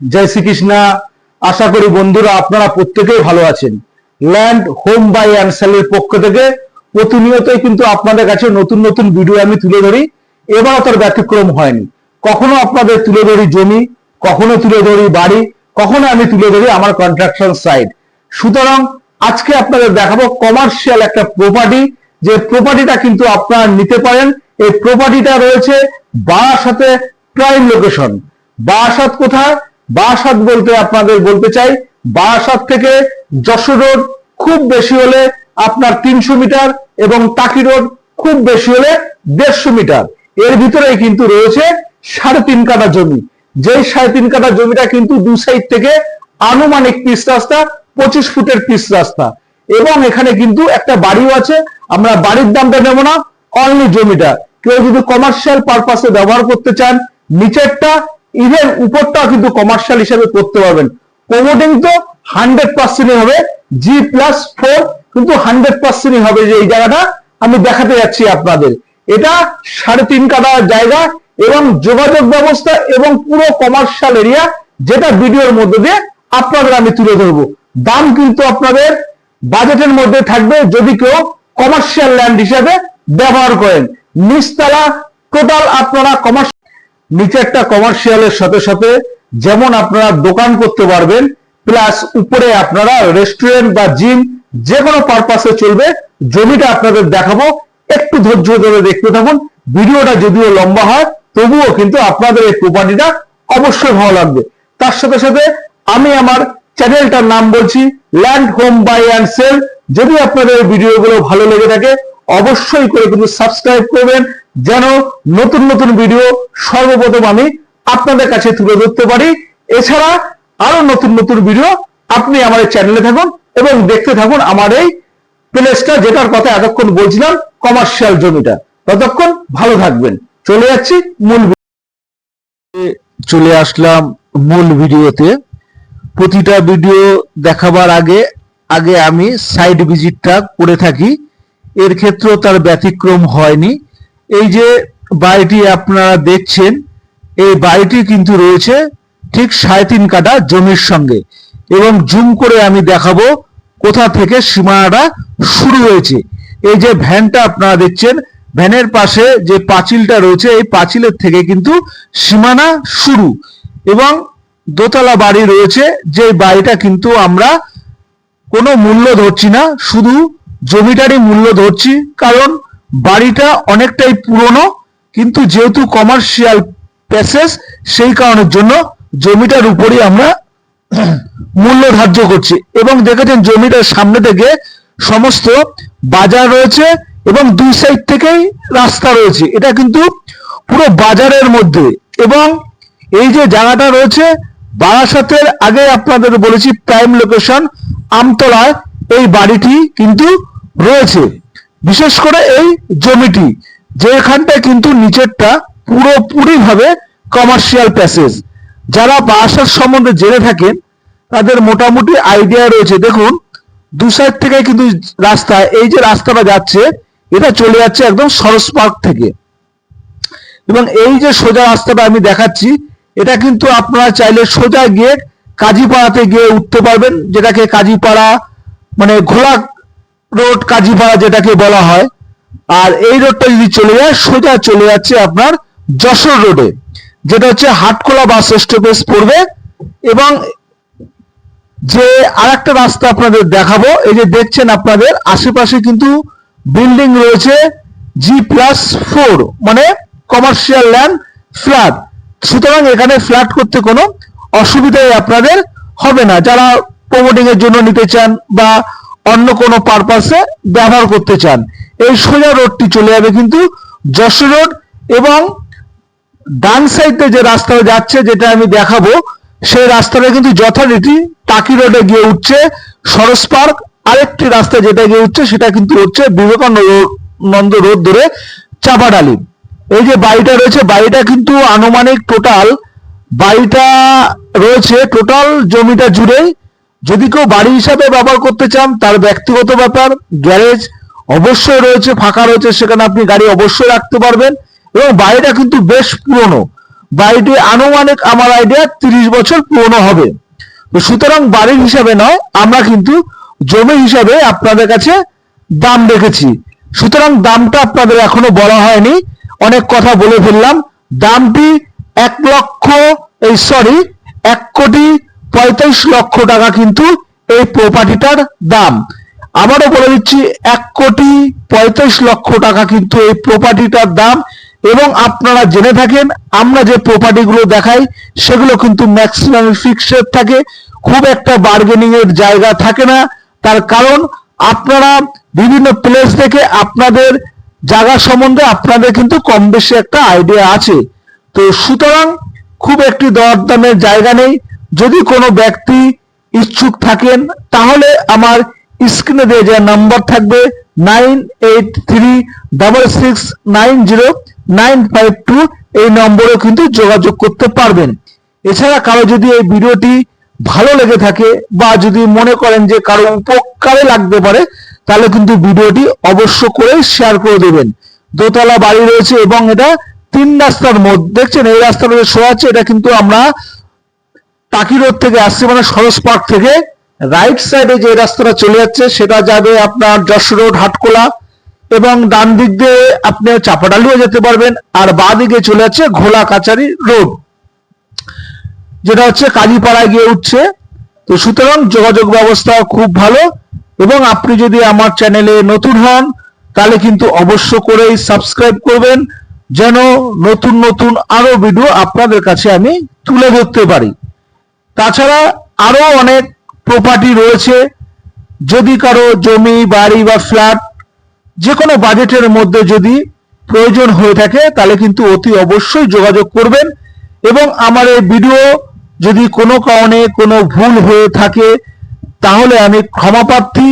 জয় শ্রীকৃষ্ণা। আশা করি বন্ধুরা আপনারা প্রত্যেকেই ভালো আছেন। ল্যান্ড হোম বাই অ্যান্ড সেলের পক্ষ থেকে প্রতিনিয়তই কিন্তু আপনাদের কাছে নতুন নতুন ভিডিও আমি তুলে ধরি। এবারও তার ব্যতিক্রম হয়নি। কখনো আপনাদের তুলে ধরি জমি, কখনো তুলে ধরি বাড়ি, কখনো আমি তুলে ধরি আমার কন্ট্রাকশন সাইট সুতরাং আজকে আপনাদের দেখাবো কমার্শিয়াল একটা প্রপার্টি যে প্রপার্টিটা কিন্তু আপনারা নিতে পারেন। এই প্রপার্টিটা রয়েছে বারাসাতে প্রাইম লোকেশন বারাসাত কোথায়? বারাসাত বলতে আপনাদের বলতে চাই, বারাসাত থেকে যশোর রোড খুব বেশি হলে আপনার তিনশো মিটার এবং তাকি রোড খুব বেশি হলে দেড়শো মিটার। এর ভিতরেই কিন্তু রয়েছে সাড়ে তিন কাঠা জমি। যেই সাড়ে তিন কাঠা জমিটা কিন্তু দু সাইড থেকে আনুমানিক পিস রাস্তা, পঁচিশ ফুটের পিস রাস্তা। এবং এখানে কিন্তু একটা বাড়িও আছে, আমরা বাড়ির দামটা নেব না অনলি জমিটা। কেউ যদি কমার্শিয়াল পারপাসে ব্যবহার করতে চান, নিচেরটা ইভেন উপরটাও কিন্তু কমার্শিয়াল হিসেবে করতে পারবেন। প্রমোটিং তো হান্ড্রেড পার্সেন্টই হবে জি প্লাস ফোর কিন্তু হান্ড্রেড পার্সেন্টই হবে যে এই জায়গাটা আমি দেখাতে যাচ্ছি আপনাদের। এটা সাড়ে তিন কাঠা জায়গা এবং যোগাযোগ ব্যবস্থা এবং পুরো কমার্শিয়াল এরিয়া যেটা ভিডিওর মধ্যে দিয়ে আপনাদের আমি তুলে ধরবো। দাম কিন্তু আপনাদের বাজেটের মধ্যে থাকবে যদি কেউ কমার্শিয়াল ল্যান্ড হিসাবে ব্যবহার করেন। নিচতলা টোটাল আপনারা কমার্স নিচেরটা কমার্শিয়ালের সাথে সাথে যেমন আপনারা দোকান করতে পারবেন প্লাস উপরে আপনারা রেস্টুরেন্ট বা জিম যে কোনো পারপাসে চলবে, জমিটা আপনাদের দেখাবো, একটু ধৈর্য ধরে দেখতে থাকুন। ভিডিওটা যদিও লম্বা হয়, তবুও কিন্তু আপনাদের এই প্রপার্টিটা অবশ্যই ভালো লাগবে। তার সাথে সাথে আমি আমার চ্যানেলটার নাম বলছি land home buy and sell যদি আপনাদের ভিডিওগুলো ভালো লেগে থাকে, অবশ্যই করে কিন্তু সাবস্ক্রাইব করবেন যেন নতুন নতুন ভিডিও সর্বপ্রথম আমি আপনাদের কাছে তুলে ধরতে পারি। এছাড়া আরও নতুন নতুন ভিডিও আপনি আমার চ্যানেলে থাকুন এবং দেখতে থাকুন আমার এই প্লেসটা যেটার কথা এতক্ষণ বলছিলাম কমার্শিয়াল জমিটা। ততক্ষণ ভালো থাকবেন। চলে যাচ্ছি মূল চলে আসলাম মূল ভিডিওতে প্রতিটা ভিডিও দেখাবার আগে আগে আমি সাইড ভিজিটটা করে থাকি। এর ক্ষেত্রেও তার ব্যতিক্রম হয়নি। এই যে বাড়িটি আপনারা দেখছেন, এই বাড়িটি কিন্তু রয়েছে ঠিক সাড়ে তিন কাঠা জমির সঙ্গে এবং জুম করে আমি দেখাবো কোথা থেকে সীমানাটা শুরু হয়েছে। এই যে ভ্যানটা আপনারা দেখছেন, ভ্যানের পাশে যে পাঁচিলটা রয়েছে, এই পাঁচিলের থেকে কিন্তু সীমানা শুরু এবং দোতলা বাড়ি রয়েছে, যে বাড়িটা কিন্তু আমরা কোনো মূল্য ধরছি না, শুধু জমিটারই মূল্য ধরছি, কারণ বাড়িটা অনেকটাই পুরনো, কিন্তু যেহেতু কমার্শিয়াল প্যাসেজ সেই কারণের জন্য জমিটার উপরই আমরা মূল্য ধার্য করছি। এবং দেখেছেন জমিটার সামনে থেকে সমস্ত বাজার রয়েছে এবং দুই সাইড থেকেই রাস্তা রয়েছে। এটা কিন্তু পুরো বাজারের মধ্যে। এবং এই যে জায়গাটা রয়েছে, বারাসাতের আগে আপনাদের বলেছি প্রাইম লোকেশন আমতলায় এই বাড়িটি কিন্তু রয়েছে। বিশেষ করে এই জমিটি, যেখানটায় কিন্তু নিচেরটা পুরোপুরি ভাবে কমার্শিয়াল প্যাসেজ যারা বারাসাত সম্বন্ধে জেনে থাকেন, তাদের মোটামুটি আইডিয়া রয়েছে। দেখুন, দু সাইড থেকে কিন্তু রাস্তা, এই যে রাস্তাটা যাচ্ছে, এটা চলে যাচ্ছে একদম সরস পার্ক থেকে। এবং এই যে সোজা রাস্তাটা আমি দেখাচ্ছি, এটা কিন্তু আপনারা চাইলে সোজা গিয়ে কাজীপাড়াতে গিয়ে উঠতে পারবেন, যেটাকে কাজীপাড়া মানে ঘোড়া রোড কাজীপাড়া যেটাকে বলা হয়। আর এই রোডটা যদি চলে যায়, সোজা চলে যাচ্ছে আপনার যশোর রোডে, যেটা হচ্ছে হাটকোলা বাস স্টপেজ পড়বে এবং যে আরেকটা রাস্তা আপনাদের দেখাবো, এই যে দেখছেন আপনাদের, আশেপাশে কিন্তু বিল্ডিং রয়েছে জি প্লাস ফোর মানে কমার্শিয়াল ল্যান্ড ফ্ল্যাট। সুতরাং এখানে ফ্ল্যাট করতে কোনো অসুবিধাই আপনাদের হবে না। যারা প্রমোটিং এর জন্য নিতে চান বা অন্য কোনো পারপাসে ব্যবহার করতে চান। এই সোজা রোডটি চলে যাবে কিন্তু যশোর রোড এবং ডান সাইডে যে রাস্তা যাচ্ছে, যেটা আমি দেখাবো, সেই রাস্তাটা কিন্তু যথারীতি টাকি রোডে গিয়ে উঠছে। সরস পার্ক আরেকটি রাস্তা যেটা গিয়ে উঠছে, সেটা কিন্তু হচ্ছে বিবেকানন্দ রোড ধরে চাপাডালি। এই যে বাড়িটা রয়েছে, বাড়িটা কিন্তু আনুমানিক টোটাল বাড়িটা রয়েছে টোটাল জমিটা জুড়েই যদি কেউ বাড়ি হিসাবে ব্যবহার করতে চান, তার ব্যক্তিগত ব্যাপার, গ্যারেজ অবশ্যই রয়েছে, ফাঁকা রয়েছে, সেখানে আপনি গাড়ি অবশ্যই রাখতে পারবেন এবং বাড়িটা কিন্তু বেশ পুরনো। বাড়িটি আনুমানিক আমার আইডিয়া তিরিশ বছর পুরনো হবে। তো সুতরাং বাড়ির হিসাবে নয়, আমরা কিন্তু জমি হিসাবে আপনাদের কাছে দাম রেখেছি সুতরাং দামটা আপনাদের এখনও বলা হয়নি, অনেক কথা বলে ফেললাম। দামটি এক লক্ষ, এই সরি এক কোটি পঁয়তাল্লিশ লক্ষ টাকা কিন্তু এই প্রপার্টিটার দাম। আবারও বলে দিচ্ছি, এক কোটি পঁয়তাল্লিশ লক্ষ টাকা কিন্তু এই প্রপার্টিটার দাম। এবং আপনারা জেনে থাকেন, আমরা যে প্রপার্টিগুলো দেখাই, সেগুলো কিন্তু ম্যাক্সিমাম ফিক্সড থাকে। খুব একটা বার্গেনিং এর জায়গা থাকে না। তার কারণ, আপনারা বিভিন্ন প্লেস থেকে আপনাদের জায়গা সম্বন্ধে আপনাদের কিন্তু কম বেশি একটা আইডিয়া আছে। তো সুতরাং, খুব একটি দরদামের জায়গা নেই। যদি কোনো ব্যক্তি ইচ্ছুক থাকেন, তাহলে আমার স্ক্রিনে দিয়ে যে নাম্বার থাকবে nine eight three double six nine zero nine five two, এই নম্বরে কিন্তু যোগাযোগ করতে পারবেন। এছাড়া কারও যদি এই ভিডিওটি ভালো লেগে থাকে বা যদি মনে করেন যে কারও উপকারে লাগতে পারে, তাহলে কিন্তু ভিডিওটি অবশ্য করে শেয়ার করে দেবেন। দোতলা বাড়ি রয়েছে এবং এটা তিন রাস্তার মধ্যে, দেখছেন এই রাস্তার মধ্যে শো আছে এটা কিন্তু আমরা টাকি রোড থেকে আসছে মানে সরস পার্ক থেকে। রাইট সাইডে যে রাস্তাটা চলে যাচ্ছে, সেটা যাবে আপনার যশোর রোড, হাটকোলা এবং ডান দিক দিয়ে আপনি চাপাডালিও যেতে পারবেন আর বাঁ দিকে চলে যাচ্ছে ঘোলা কাচারি রোড। যেটা হচ্ছে কালীপাড়ায় গিয়ে উঠছে। তো সুতরাং যোগাযোগ ব্যবস্থা খুব ভালো এবং আপনি যদি আমার চ্যানেলে নতুন হন, তাহলে কিন্তু অবশ্য করেই সাবস্ক্রাইব করবেন, যেন নতুন নতুন আরও ভিডিও আপনাদের কাছে আমি তুলে ধরতে পারি। তাছাড়া আরও অনেক প্রপার্টি রয়েছে। যদি কারও জমি, বাড়ি বা ফ্ল্যাট যে কোনো বাজেটের মধ্যে যদি প্রয়োজন হয়ে থাকে, তাহলে কিন্তু অতি অবশ্যই যোগাযোগ করবেন এবং আমার এই ভিডিও যদি কোনো কারণে কোনো ভুল হয়ে থাকে, তাহলে আমি ক্ষমাপ্রার্থী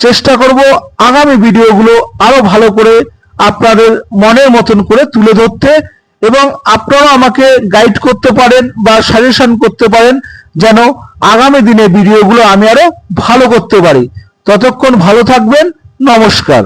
চেষ্টা করব আগামী ভিডিওগুলো আরও ভালো করে আপনাদের মনের মতন করে তুলে ধরতে এবং আপনারা আমাকে গাইড করতে পারেন বা সাজেশন করতে পারেন যেন আগামী দিনে ভিডিওগুলো আমি আরও ভালো করতে পারি। ততক্ষণ ভালো থাকবেন নমস্কার।